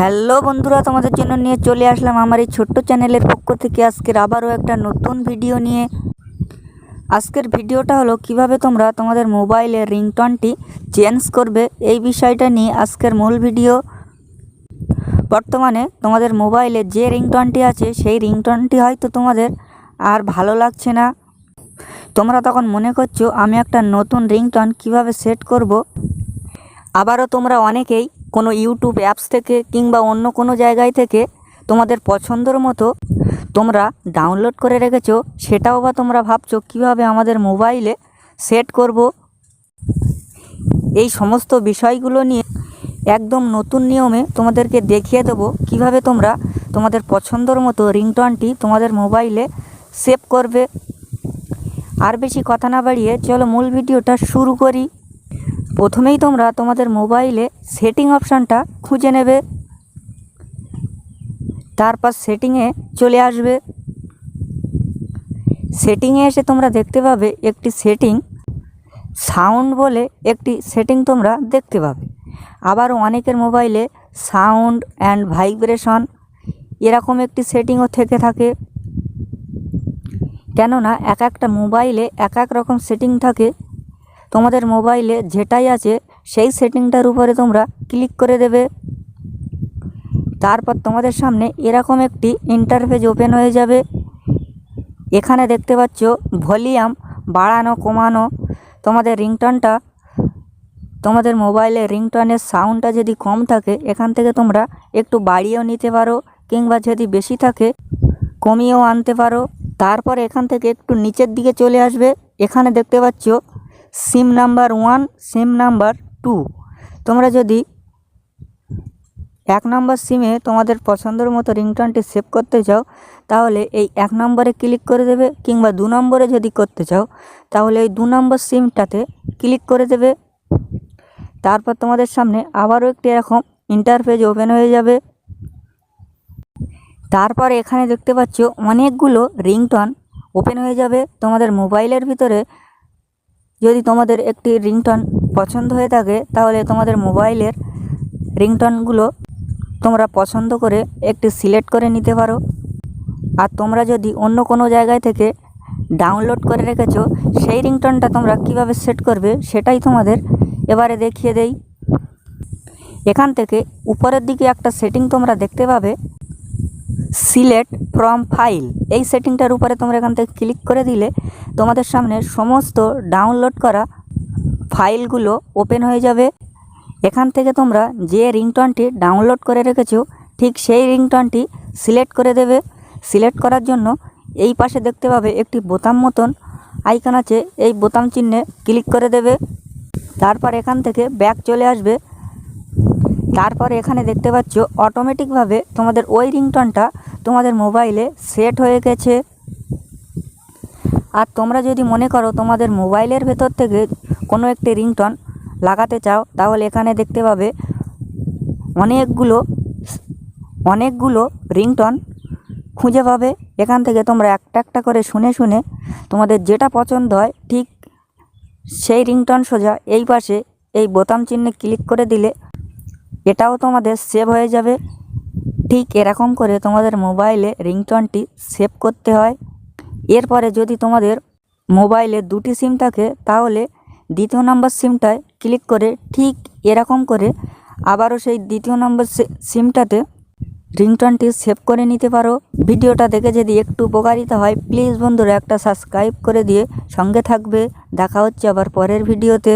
Hello বন্ধুরা, তোমাদের জন্য নিয়ে চলে আসলাম আমার এই ছোট্ট চ্যানেলের পক্ষ থেকে। আজকের আবারও একটা নতুন ভিডিও নিয়ে। আজকের ভিডিওটা হলো, কীভাবে তোমরা তোমাদের মোবাইলের রিংটনটি চেঞ্জ করবে এই বিষয়টা নিয়ে আজকের মূল ভিডিও। বর্তমানে তোমাদের মোবাইলে যে রিংটনটি আছে, সেই রিংটনটি হয়তো তোমাদের আর ভালো লাগছে না। তোমরা তখন মনে করছ, আমি একটা নতুন রিংটন কীভাবে সেট করব? আবারও তোমরা অনেকেই কোনো ইউটিউব অ্যাপস থেকে কিংবা অন্য কোনো জায়গায় থেকে তোমাদের পছন্দর মতো তোমরা ডাউনলোড করে রেখেছো, সেটাও বা তোমরা ভাবছ কীভাবে আমাদের মোবাইলে সেট করব? এই সমস্ত বিষয়গুলো নিয়ে একদম নতুন নিয়মে তোমাদেরকে দেখিয়ে দেবো কীভাবে তোমরা তোমাদের পছন্দর মতো রিংটনটি তোমাদের মোবাইলে সেভ করবে। আর বেশি কথা না বাড়িয়ে চলো মূল ভিডিওটা শুরু করি। প্রথমেই তোমরা তোমাদের মোবাইলে সেটিং অপশানটা খুঁজে নেবে। তারপর সেটিংয়ে চলে আসবে। সেটিংয়ে এসে তোমরা দেখতে পাবে একটি সেটিং। সাউন্ড বলে একটি সেটিং তোমরা দেখতে পাবে। আবারও অনেকের মোবাইলে সাউন্ড অ্যান্ড ভাইব্রেশন এরকম একটি সেটিংও থেকে থাকে। কেননা এক একটা মোবাইলে এক এক রকম সেটিং থাকে। তোমাদের মোবাইলে যেটাই আছে, সেই সেটিংটার উপরে তোমরা ক্লিক করে দেবে। তারপর তোমাদের সামনে এরকম একটি ইন্টারফেস ওপেন হয়ে যাবে। এখানে দেখতে পাচ্ছ ভলিউম বাড়ানো, কমানো। তোমাদের রিংটনটা, তোমাদের মোবাইলে রিংটনের সাউন্ডটা যদি কম থাকে, এখান থেকে তোমরা একটু বাড়িয়েও নিতে পারো কিংবা যদি বেশি থাকে, কমিয়েও আনতে পারো। তারপর এখান থেকে একটু নিচের দিকে চলে আসবে। এখানে দেখতে পাচ্ছ SIM number one, SIM number two. তোমরা যদি এক নম্বর সিমে তোমাদের পছন্দের মতো রিংটনটি সেভ করতে চাও, তাহলে এই এক নম্বরে ক্লিক করে দেবে কিংবা দু নম্বরে যদি করতে চাও, তাহলে এই দু নম্বর সিমটাতে ক্লিক করে দেবে। তারপর তোমাদের সামনে আবারও একটি এরকম ইন্টারফেস ওপেন হয়ে যাবে। তারপর এখানে দেখতে পাচ্ছ অনেকগুলো রিংটন ওপেন হয়ে যাবে। তোমাদের মোবাইলের ভিতরে যদি তোমাদের একটি রিংটন পছন্দ হয়ে থাকে, তাহলে তোমাদের মোবাইলের রিংটনগুলো তোমরা পছন্দ করে একটি সিলেক্ট করে নিতে পারো। আর তোমরা যদি অন্য কোনো জায়গায় থেকে ডাউনলোড করে রেখেছো, সেই রিংটনটা তোমরা কীভাবে সেট করবে সেটাই তোমাদের এবারে দেখিয়ে দেই। এখান থেকে উপরের দিকে একটা সেটিং তোমরা দেখতে পাবে। Select from file. এই সেটিংটার উপরে তোমরা এখান থেকে ক্লিক করে দিলে তোমাদের সামনে সমস্ত ডাউনলোড করা ফাইলগুলো ওপেন হয়ে যাবে। এখান থেকে তোমরা যে রিংটনটি ডাউনলোড করে রেখেছো, ঠিক সেই রিংটনটি সিলেক্ট করে দেবে। সিলেক্ট করার জন্য এই পাশে দেখতে পাবে একটি বোতাম মতন আইকন আছে, এই বোতাম চিহ্নে ক্লিক করে দেবে। তারপর এখান থেকে ব্যাক চলে আসবে। তারপর এখানে দেখতে পাচ্ছ অটোমেটিকভাবে তোমাদের ওই রিংটনটা তোমাদের মোবাইলে সেট হয়ে গেছে। আর তোমরা যদি মনে করো তোমাদের মোবাইলের ভেতর থেকে কোনো একটি রিংটন লাগাতে চাও, তাহলে এখানে দেখতে পাবে অনেকগুলো অনেকগুলো রিংটন খুঁজে পাবে। এখান থেকে তোমরা একটা একটা করে শুনে শুনে তোমাদের যেটা পছন্দ হয় ঠিক সেই রিংটন সোজা এই পাশে এই বোতাম চিহ্নে ক্লিক করে দিলে এটাও তোমাদের সেভ হয়ে যাবে। ঠিক এরকম করে তোমাদের মোবাইলে রিংটনটি সেভ করতে হয়। এরপরে যদি তোমাদের মোবাইলে দুটি সিম থাকে, তাহলে দ্বিতীয় নম্বর সিমটায় ক্লিক করে ঠিক এরকম করে আবারও সেই দ্বিতীয় নম্বর সিমটাতে রিংটনটি সেভ করে নিতে পারো। ভিডিওটা দেখে যদি একটু উপকারিতা হয় প্লিজ বন্ধুরা একটা সাবস্ক্রাইব করে দিয়ে সঙ্গে থাকবে। দেখা হচ্ছে আবার পরের ভিডিওতে।